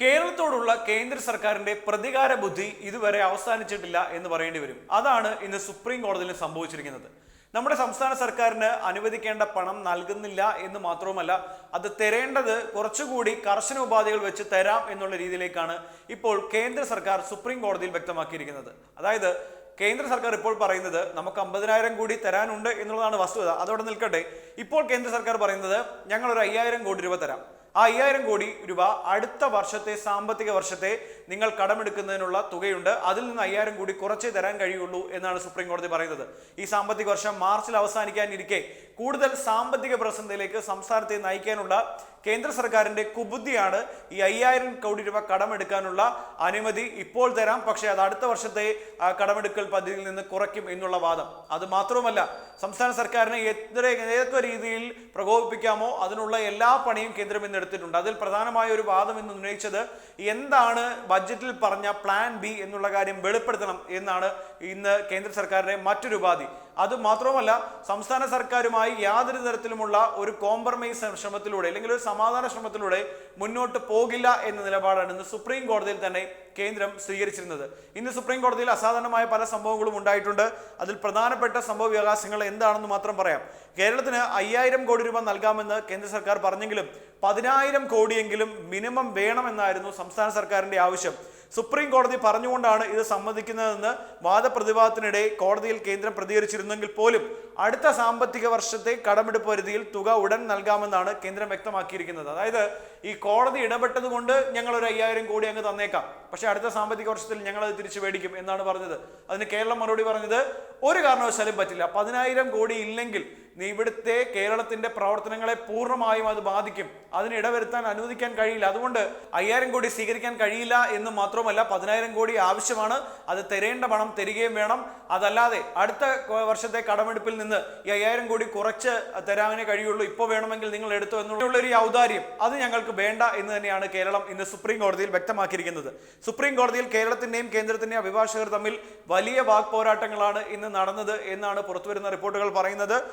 കേരളത്തോടുള്ള കേന്ദ്ര സർക്കാരിന്റെ പ്രതികാര ബുദ്ധി ഇതുവരെ അവസാനിച്ചിട്ടില്ല എന്ന് പറയേണ്ടി വരും. അതാണ് ഇന്ന് സുപ്രീം കോടതിയിൽ സംഭവിച്ചിരിക്കുന്നത്. നമ്മുടെ സംസ്ഥാന സർക്കാരിന് അനുവദിക്കേണ്ട പണം നൽകുന്നില്ല എന്ന് മാത്രവുമല്ല അത് തരേണ്ടത് കുറച്ചുകൂടി കർശന ഉപാധികൾ വെച്ച് തരാം എന്നുള്ള രീതിയിലേക്കാണ് ഇപ്പോൾ കേന്ദ്ര സർക്കാർ സുപ്രീം കോടതിയിൽ വ്യക്തമാക്കിയിരിക്കുന്നത്. അതായത് കേന്ദ്ര സർക്കാർ ഇപ്പോൾ പറയുന്നത് നമുക്ക് അമ്പതിനായിരം കോടി തരാനുണ്ട് എന്നുള്ളതാണ് വസ്തുത. അതോടെ നിൽക്കട്ടെ. ഇപ്പോൾ കേന്ദ്ര സർക്കാർ പറയുന്നത് ഞങ്ങൾ ഒരു അയ്യായിരം കോടി രൂപ തരാം. ആ അയ്യായിരം കോടി രൂപ അടുത്ത വർഷത്തെ സാമ്പത്തിക വർഷത്തെ നിങ്ങൾ കടമെടുക്കുന്നതിനുള്ള തുകയുണ്ട്. അതിൽ നിന്ന് അയ്യായിരം കൂടി കുറച്ചേ തരാൻ കഴിയുള്ളൂ എന്നാണ് സുപ്രീം കോടതി പറയുന്നത്. ഈ സാമ്പത്തിക വർഷം മാർച്ചിൽ അവസാനിക്കാനിരിക്കെ കൂടുതൽ സാമ്പത്തിക പ്രതിസന്ധിയിലേക്ക് സംസ്ഥാനത്തെ നയിക്കാനുള്ള കേന്ദ്ര സർക്കാരിന്റെ കുബുദ്ധിയാണ് ഈ അയ്യായിരം കോടി രൂപ കടമെടുക്കാനുള്ള അനുമതി ഇപ്പോൾ തരാം. പക്ഷേ അത് അടുത്ത വർഷത്തെ കടമെടുക്കൽ പദ്ധതിയിൽ നിന്ന് കുറയ്ക്കും എന്നുള്ള വാദം. അത് മാത്രവുമല്ല സംസ്ഥാന സർക്കാരിനെ എത്ര ഏതൊക്കെ രീതിയിൽ പ്രകോപിപ്പിക്കാമോ അതിനുള്ള എല്ലാ പണിയും കേന്ദ്രം ഇന്ന് എടുത്തിട്ടുണ്ട്. അതിൽ പ്രധാനമായ ഒരു വാദം എന്ന് ഉന്നയിച്ചത് എന്താണ് ബഡ്ജറ്റിൽ പറഞ്ഞ പ്ലാൻ ബി എന്നുള്ള കാര്യം വെളിപ്പെടുത്തണം എന്നാണ് ഇന്ന് കേന്ദ്ര സർക്കാരിന്റെ മറ്റൊരു ഉപാധി. അത് മാത്രവുമല്ല സംസ്ഥാന സർക്കാരുമായി യാതൊരു തരത്തിലുമുള്ള ഒരു കോംപ്രമൈസ് ശ്രമത്തിലൂടെ അല്ലെങ്കിൽ ഒരു സമാധാന ശ്രമത്തിലൂടെ മുന്നോട്ട് പോകില്ല എന്ന നിലപാടാണ് ഇന്ന് സുപ്രീം കോടതിയിൽ തന്നെ കേന്ദ്രം സ്വീകരിച്ചിരുന്നത്. ഇന്ന് സുപ്രീം കോടതിയിൽ അസാധാരണമായ പല സംഭവങ്ങളും ഉണ്ടായിട്ടുണ്ട്. അതിൽ പ്രധാനപ്പെട്ട സംഭവ വികാസങ്ങൾ എന്താണെന്ന് മാത്രം പറയാം. കേരളത്തിന് അയ്യായിരം കോടി രൂപ നൽകാമെന്ന് കേന്ദ്ര സർക്കാർ പറഞ്ഞെങ്കിലും പതിനായിരം കോടിയെങ്കിലും മിനിമം വേണമെന്നായിരുന്നു സംസ്ഥാന സർക്കാരിന്റെ ആവശ്യം. സുപ്രീം കോടതി പറഞ്ഞുകൊണ്ടാണ് ഇത് സമ്മതിക്കുന്നതെന്ന് വാദപ്രതിവാദത്തിനിടെ കോടതിയിൽ കേന്ദ്രം പ്രതികരിച്ചിരുന്നെങ്കിൽ പോലും അടുത്ത സാമ്പത്തിക വർഷത്തെ കടമെടുപ്പ് പരിധിയിൽ തുക ഉടൻ നൽകാമെന്നാണ് കേന്ദ്രം വ്യക്തമാക്കിയിരിക്കുന്നത്. അതായത് ഈ കോടതി ഇടപെട്ടത് കൊണ്ട് ഞങ്ങൾ ഒരു അയ്യായിരം കോടി അങ്ങ് തന്നേക്കാം. പക്ഷേ അടുത്ത സാമ്പത്തിക വർഷത്തിൽ ഞങ്ങൾ അത് തിരിച്ചു മേടിക്കും എന്നാണ് പറഞ്ഞത്. അതിന് കേരളം മറുപടി പറഞ്ഞത് ഒരു കാരണവശാലും പറ്റില്ല. പതിനായിരം കോടി ഇല്ലെങ്കിൽ ഇവിടുത്തെ കേരളത്തിന്റെ പ്രവർത്തനങ്ങളെ പൂർണമായും അത് ബാധിക്കും. അതിന് ഇടവരുത്താൻ അനുവദിക്കാൻ കഴിയില്ല. അതുകൊണ്ട് അയ്യായിരം കോടി സ്വീകരിക്കാൻ കഴിയില്ല എന്ന് മാത്രമല്ല പതിനായിരം കോടി ആവശ്യമാണ്. അത് തരേണ്ട പണം തരികയും വേണം. അതല്ലാതെ അടുത്ത വർഷത്തെ കടമെടുപ്പിൽ നിന്ന് ഈ അയ്യായിരം കോടി കുറച്ച് തരാനേ കഴിയുള്ളൂ. ഇപ്പോൾ വേണമെങ്കിൽ നിങ്ങൾ എടുത്തു എന്നുള്ള ഒരു ഔദാര്യം അത് ഞങ്ങൾക്ക് വേണ്ട എന്ന് തന്നെയാണ് കേരളം ഇന്ന് സുപ്രീം കോടതിയിൽ വ്യക്തമാക്കിയിരിക്കുന്നത്. സുപ്രീം കോടതിയിൽ കേരളത്തിന്റെയും കേന്ദ്രത്തിന്റെയും അഭിഭാഷകർ തമ്മിൽ വലിയ വാക് പോരാട്ടങ്ങളാണ് ഇന്ന് നടന്നത് എന്നാണ് പുറത്തുവരുന്ന റിപ്പോർട്ടുകൾ പറയുന്നത്.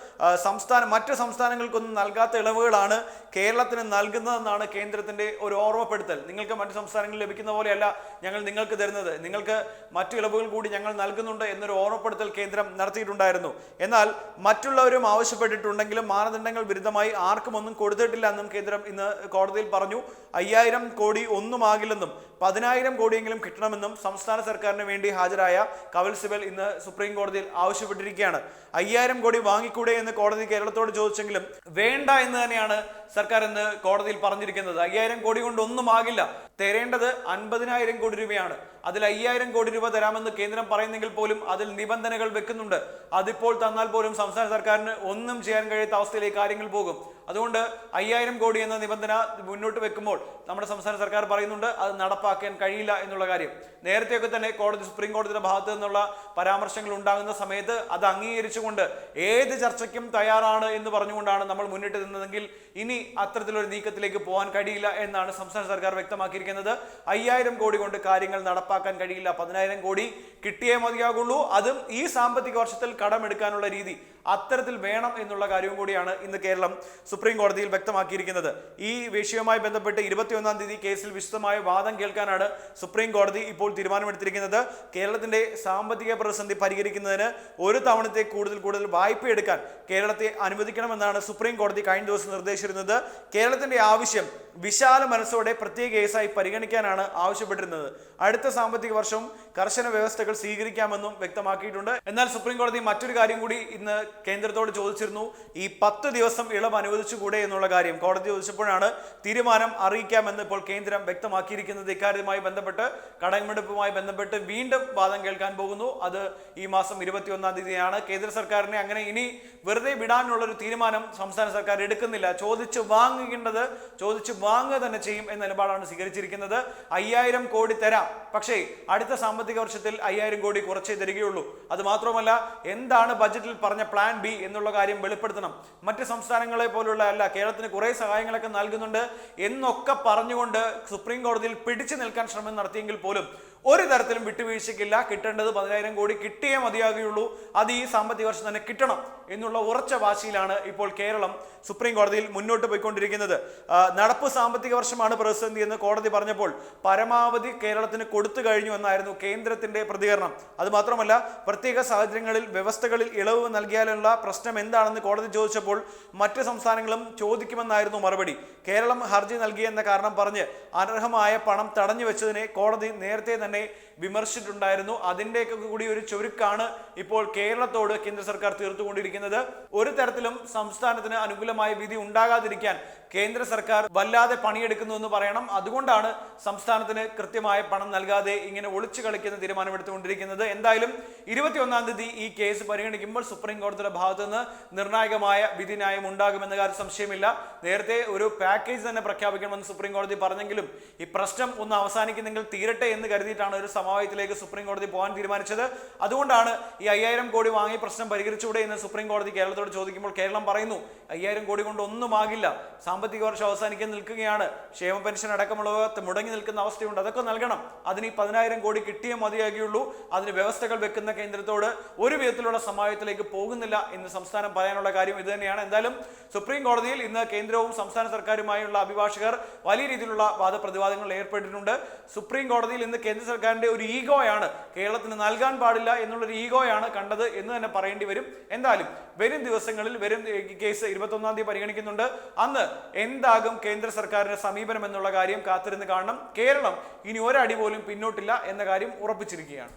സംസ്ഥാനം മറ്റു സംസ്ഥാനങ്ങൾക്കൊന്നും നൽകാത്ത ഇളവുകളാണ് കേരളത്തിന് നൽകുന്നതെന്നാണ് കേന്ദ്രത്തിന്റെ ഒരു ഓർമ്മപ്പെടുത്തൽ. നിങ്ങൾക്ക് മറ്റു സംസ്ഥാനങ്ങളിൽ ലഭിക്കുന്ന പോലെയല്ല ഞങ്ങൾ നിങ്ങൾക്ക് തരുന്നത്. നിങ്ങൾക്ക് മറ്റു ഇളവുകൾ കൂടി ഞങ്ങൾ നൽകുന്നുണ്ട് എന്നൊരു ഓർമ്മപ്പെടുത്തൽ കേന്ദ്രം നടത്തിയിട്ടുണ്ടായിരുന്നു. എന്നാൽ മറ്റുള്ളവരും ആവശ്യപ്പെട്ടിട്ടുണ്ടെങ്കിലും മാനദണ്ഡങ്ങൾ വിരുദ്ധമായി ആർക്കും ഒന്നും കൊടുത്തിട്ടില്ല എന്നും കേന്ദ്രം ഇന്ന് കോടതിയിൽ പറഞ്ഞു. അയ്യായിരം കോടി ഒന്നുമാകില്ലെന്നും പതിനായിരം കോടിയെങ്കിലും കിട്ടണമെന്നും സംസ്ഥാന സർക്കാരിന് വേണ്ടി ഹാജരായ കപിൽ സിബൽ ഇന്ന് സുപ്രീം കോടതിയിൽ ആവശ്യപ്പെട്ടിരിക്കുകയാണ്. അയ്യായിരം കോടി വാങ്ങിക്കൂടെ എന്ന് കോടതി കേരളത്തോട് ചോദിച്ചെങ്കിലും വേണ്ട എന്ന് തന്നെയാണ് സർക്കാർ ഇന്ന് കോടതിയിൽ പറഞ്ഞിരിക്കുന്നത്. അയ്യായിരം കോടി കൊണ്ട് ഒന്നും ആകില്ല. തരേണ്ടത് അൻപതിനായിരം കോടി രൂപയാണ്. അതിൽ അയ്യായിരം കോടി രൂപ തരാമെന്ന് കേന്ദ്രം പറയുന്നെങ്കിൽ പോലും അതിൽ നിബന്ധനകൾ വെക്കുന്നുണ്ട്. അതിപ്പോൾ തന്നാൽ പോലും സംസ്ഥാന സർക്കാരിന് ഒന്നും ചെയ്യാൻ കഴിയാത്ത അവസ്ഥയിലേക്ക് കാര്യങ്ങൾ പോകും. അതുകൊണ്ട് അയ്യായിരം കോടി എന്ന നിബന്ധന മുന്നോട്ട് വെക്കുമ്പോൾ നമ്മുടെ സംസ്ഥാന സർക്കാർ പറയുന്നുണ്ട് അത് നടപ്പാക്കാൻ കഴിയില്ല എന്നുള്ള കാര്യം. നേരത്തെയൊക്കെ തന്നെ കോടതി സുപ്രീം കോടതിയുടെ ഭാഗത്ത് നിന്നുള്ള പരാമർശങ്ങൾ ഉണ്ടാകുന്ന സമയത്ത് അത് അംഗീകരിച്ചുകൊണ്ട് ഏത് ചർച്ചയ്ക്കും തയ്യാറാണ് എന്ന് പറഞ്ഞുകൊണ്ടാണ് നമ്മൾ മുന്നിട്ട് നിന്നതെങ്കിൽ ഇനി അത്തരത്തിലൊരു നീക്കത്തിലേക്ക് പോകാൻ കഴിയില്ല എന്നാണ് സംസ്ഥാന സർക്കാർ വ്യക്തമാക്കിയിരിക്കുന്നത്. അയ്യായിരം കോടി കൊണ്ട് കാര്യങ്ങൾ നടപ്പാക്കാൻ കഴിയില്ല. പതിനായിരം കോടി കിട്ടിയേ മതിയാകുള്ളൂ. അതും ഈ സാമ്പത്തിക വർഷത്തിൽ കടമെടുക്കാനുള്ള രീതി. അത്തരത്തിൽ വേണം എന്നുള്ള കാര്യവും കൂടിയാണ് ഇന്ന് കേരളം സുപ്രീം കോടതിയിൽ വ്യക്തമാക്കിയിരിക്കുന്നത്. ഈ വിഷയവുമായി ബന്ധപ്പെട്ട് ഇരുപത്തിയൊന്നാം തീയതി കേസിൽ വിശദമായ വാദം കേൾക്കാനാണ് സുപ്രീം കോടതി ഇപ്പോൾ തീരുമാനമെടുത്തിരിക്കുന്നത്. കേരളത്തിന്റെ സാമ്പത്തിക പ്രതിസന്ധി പരിഹരിക്കുന്നതിന് ഒരു തവണത്തെ കൂടുതൽ കൂടുതൽ വായ്പ എടുക്കാൻ കേരളത്തെ അനുവദിക്കണമെന്നാണ് സുപ്രീം കോടതി കഴിഞ്ഞ ദിവസം നിർദ്ദേശിച്ചിരുന്നത്. കേരളത്തിന്റെ ആവശ്യം വിശാല മനസ്സോടെ പ്രത്യേക കേസായി പരിഗണിക്കാനാണ് ആവശ്യപ്പെട്ടിരുന്നത്. അടുത്ത സാമ്പത്തിക വർഷം കർശന വ്യവസ്ഥകൾ സ്വീകരിക്കാമെന്നും വ്യക്തമാക്കിയിട്ടുണ്ട്. എന്നാൽ സുപ്രീം കോടതി മറ്റൊരു കാര്യം കൂടി ഇന്ന് കേന്ദ്രത്തോട് ചോദിച്ചിരുന്നു ഈ പത്ത് ദിവസം ഇളവ് അനുവദിച്ചുകൂടെ എന്നുള്ള കാര്യം? കോടതി ചോദിച്ചപ്പോഴാണ് തീരുമാനം അറിയിക്കാമെന്ന് ഇപ്പോൾ കേന്ദ്രം വ്യക്തമാക്കിയിരിക്കുന്നത്. ഇക്കാര്യവുമായി ബന്ധപ്പെട്ട് കടമെടുപ്പുമായി ബന്ധപ്പെട്ട് വീണ്ടും വാദം കേൾക്കാൻ പോകുന്നു. അത് ഈ മാസം ഇരുപത്തിയൊന്നാം തീയതിയാണ്. കേന്ദ്ര സർക്കാരിനെ അങ്ങനെ ഇനി വെറുതെ വിടാനുള്ള ഒരു തീരുമാനം സംസ്ഥാന സർക്കാർ എടുക്കുന്നില്ല. ചോദിച്ചു വാങ്ങേണ്ടത് ചോദിച്ചു വാങ്ങുക തന്നെ ചെയ്യും എന്ന നിലപാടാണ് സ്വീകരിച്ചിരിക്കുന്നത്. അയ്യായിരം കോടി തരാം. പക്ഷേ അടുത്ത സാമ്പത്തിക വർഷത്തിൽ അയ്യായിരം കോടി കുറച്ചേ തരികയുള്ളൂ. അത് മാത്രമല്ല എന്താണ് ബജറ്റിൽ പറഞ്ഞ പ്ലാൻ ബി എന്നുള്ള കാര്യം വെളിപ്പെടുത്തണം. മറ്റ് സംസ്ഥാനങ്ങളെ പോലുള്ള അല്ല കേരളത്തിന് കുറെ സഹായങ്ങളൊക്കെ നൽകുന്നുണ്ട് എന്നൊക്കെ പറഞ്ഞുകൊണ്ട് സുപ്രീം കോടതിയിൽ പിടിച്ചു നിൽക്കാൻ ശ്രമം നടത്തിയെങ്കിൽ പോലും ഒരു തരത്തിലും വിട്ടുവീഴ്ചയ്ക്കില്ല. കിട്ടേണ്ടത് പതിനായിരം കോടി കിട്ടിയേ മതിയാകുകയുള്ളൂ. അത് ഈ സാമ്പത്തിക വർഷം തന്നെ കിട്ടണം എന്നുള്ള ഉറച്ച വാശിയിലാണ് ഇപ്പോൾ കേരളം സുപ്രീം കോടതിയിൽ മുന്നോട്ട് പോയിക്കൊണ്ടിരിക്കുന്നത്. നടപ്പ് സാമ്പത്തിക വർഷമാണ് പ്രതിസന്ധി എന്ന് കോടതി പറഞ്ഞപ്പോൾ പരമാവധി കേരളത്തിന് കൊടുത്തു കഴിഞ്ഞു എന്നായിരുന്നു കേന്ദ്രത്തിന്റെ പ്രതികരണം. അതുമാത്രമല്ല പ്രത്യേക സാഹചര്യങ്ങളിൽ വ്യവസ്ഥകളിൽ ഇളവ് നൽകിയാലുള്ള പ്രശ്നം എന്താണെന്ന് കോടതി ചോദിച്ചപ്പോൾ മറ്റ് സംസ്ഥാനങ്ങളും ചോദിക്കുമെന്നായിരുന്നു മറുപടി. കേരളം ഹർജി നൽകിയെന്ന കാരണം പറഞ്ഞ് അനർഹമായ പണം തടഞ്ഞു വെച്ചതിനെ കോടതി നേരത്തെ തന്നെ തന്നെ വിമർശിച്ചിട്ടുണ്ടായിരുന്നു. അതിന്റെയൊക്കെ കൂടി ഒരു ചുരുക്കാണ് ഇപ്പോൾ കേരളത്തോട് കേന്ദ്ര സർക്കാർ തീർത്തുകൊണ്ടിരിക്കുന്നത്. ഒരു തരത്തിലും സംസ്ഥാനത്തിന് അനുകൂലമായ വിധി ഉണ്ടാകാതിരിക്കാൻ കേന്ദ്ര സർക്കാർ വല്ലാതെ പണിയെടുക്കുന്നു എന്ന് പറയണം. അതുകൊണ്ടാണ് സംസ്ഥാനത്തിന് കൃത്യമായ പണം നൽകാതെ ഇങ്ങനെ ഒളിച്ചു കളിക്കുന്ന തീരുമാനമെടുത്തുകൊണ്ടിരിക്കുന്നത്. എന്തായാലും ഇരുപത്തിയൊന്നാം തീയതി ഈ കേസ് പരിഗണിക്കുമ്പോൾ സുപ്രീം കോടതിയുടെ ഭാഗത്തു നിന്ന് നിർണായകമായ വിധി ന്യായം ഉണ്ടാകുമെന്ന കാര്യം സംശയമില്ല നേരത്തെ ഒരു പാക്കേജ് തന്നെ പ്രഖ്യാപിക്കണമെന്ന് സുപ്രീം കോടതി പറഞ്ഞെങ്കിലും ഈ പ്രശ്നം ഒന്ന് അവസാനിക്കുന്നെങ്കിൽ തീരട്ടെ എന്ന് കരുതിയിട്ടാണ് ഒരു സമവായത്തിലേക്ക് സുപ്രീം കോടതി പോകാൻ തീരുമാനിച്ചത്. അതുകൊണ്ടാണ് ഈ അയ്യായിരം കോടി വാങ്ങി പ്രശ്നം പരിഹരിച്ചുകൂടെ എന്ന് സുപ്രീം കോടതി കേരളത്തോട് ചോദിക്കുമ്പോൾ കേരളം പറയുന്നു അയ്യായിരം കോടി കൊണ്ട് ഒന്നും ഒന്നുമാകില്ല സാമ്പത്തിക വർഷം അവസാനിക്കാൻ നിൽക്കുകയാണ്. ക്ഷേമ പെൻഷൻ അടക്കമുള്ളവ മുടങ്ങി നിൽക്കുന്ന അവസ്ഥയുണ്ട്. അതൊക്കെ നൽകണം. അതിന് ഈ പതിനായിരം കോടി കിട്ടിയേ മതിയാകിയുള്ളൂ. അതിന് വ്യവസ്ഥകൾ വെക്കുന്ന കേന്ദ്രത്തോട് ഒരു വിധത്തിലുള്ള സമവായത്തിലേക്ക് പോകുന്നില്ല എന്ന് സംസ്ഥാനം പറയാനുള്ള കാര്യം ഇത് തന്നെയാണ്. എന്തായാലും സുപ്രീം കോടതിയിൽ ഇന്ന് കേന്ദ്രവും സംസ്ഥാന സർക്കാരുമായുള്ള അഭിഭാഷകർ വലിയ രീതിയിലുള്ള വാദപ്രതിവാദങ്ങളിൽ ഏർപ്പെട്ടിട്ടുണ്ട്. സുപ്രീം കോടതിയിൽ ഇന്ന് കേന്ദ്ര സർക്കാരിന്റെ ഒരു ഈഗോയാണ് കേരളത്തിന് നൽകാൻ പാടില്ല എന്നുള്ളൊരു ഈഗോയാണ് കണ്ടത് എന്ന് തന്നെ പറയേണ്ടി വരും. എന്തായാലും വരും ദിവസങ്ങളിൽ വരും കേസ് ഇരുപത്തൊന്നാം തീയതി പരിഗണിക്കുന്നുണ്ട്. അന്ന് എന്താകും കേന്ദ്ര സർക്കാരിന്റെ സമീപനം എന്നുള്ള കാര്യം കാത്തിരുന്ന് കാണണം. കേരളം ഇനി ഒരടി പോലും പിന്നോട്ടില്ല എന്ന കാര്യം ഉറപ്പിച്ചിരിക്കുകയാണ്.